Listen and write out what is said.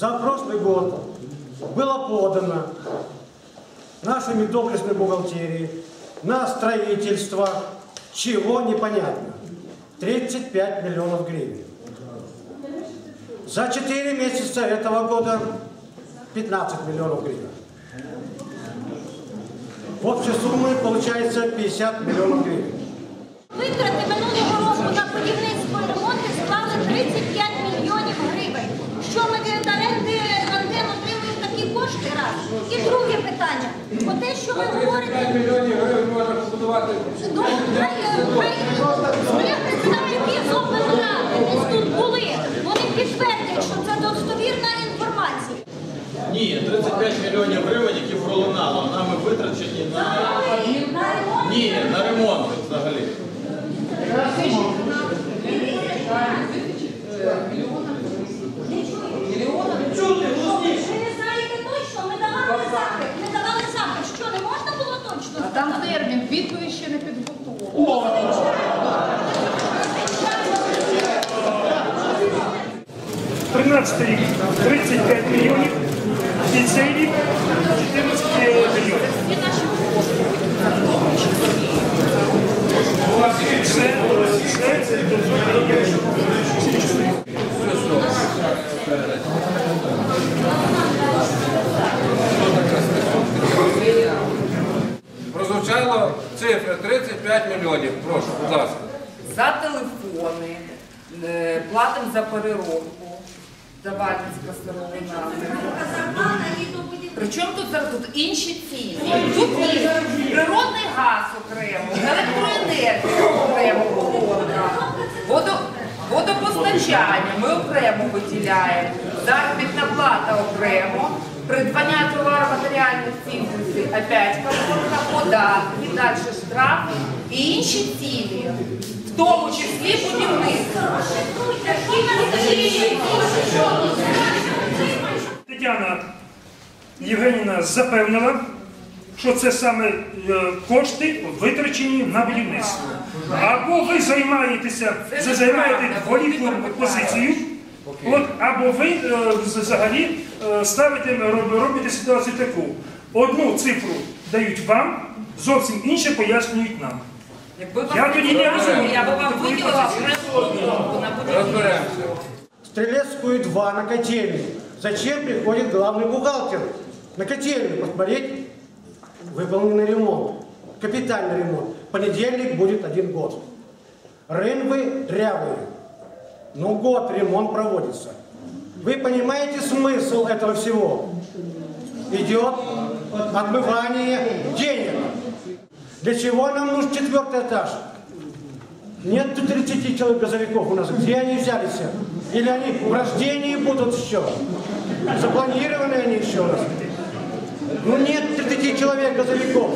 за прошлый год было подано нашими доблестной бухгалтерии на строительство, чего непонятно, 35 миллионов гривен. За 4 месяца этого года 15 миллионов гривен. В общей сумме получается 50 миллионов гривен. Кошти раз? І друге питання. О те, що ви говорите, мільйонів гривень можна побудувати. ну, хай, хай, ми представники з облради десь тут були. Вони підтвердять, що це достовірна інформація. Ні, 35 мільйонів гривень, які пролунало, нами витрачені на На ремонт ні, на ремонт взагалі. Ви не знаєте точно, ми давали запит. Ми давали запит. Що, не можна було точно? А там термін, відповідь ще не підготовлена. Тринадцятий рік 35 мільйонів, і цей рік 14 мільйонів. Це, це, це дозволить. Прозвучало цифра 35 мільйонів. Прошу, будь ласка. За телефони, е, платимо за переробку, Давальницька сировина. Причому тут зараз тут інші ціни. Тут природний газ окремо, електроенергія окремо водо, водопостачання ми окремо виділяємо, заробітна плата окремо, придбання товару матеріальних цінностей, опять колонка, податки, далі штрафи і інші ціни, в тому числі будівництво. Тетяна Євгенівна запевнила, що це саме е, кошти витрачені на будівництво. Або ви займаєтеся, займаєте неправда, хвалітну вони там позицію, от, або ви е, взагалі е, ставите, роб- робите ситуацію таку. Одну цифру дають вам, зовсім інше пояснюють нам. Якби вам Я тоді не розумію. я би вам виділила окрему колонку на будівництво. Розберемося. Стрелецкую 2 на котельную. Зачем приходит главный бухгалтер на котельную посмотреть выполненный ремонт, капитальный ремонт. В понедельник будет один год. Рынвы дрявые. Но год ремонт проводится. Вы понимаете смысл этого всего? Идет отмывание денег. Для чего нам нужен четвертый этаж? Нет тут 30 человек газовиков у нас. Где они взялись? Или они в рождении будут еще? Запланированы они еще нас? Ну нет 30 человек газовиков.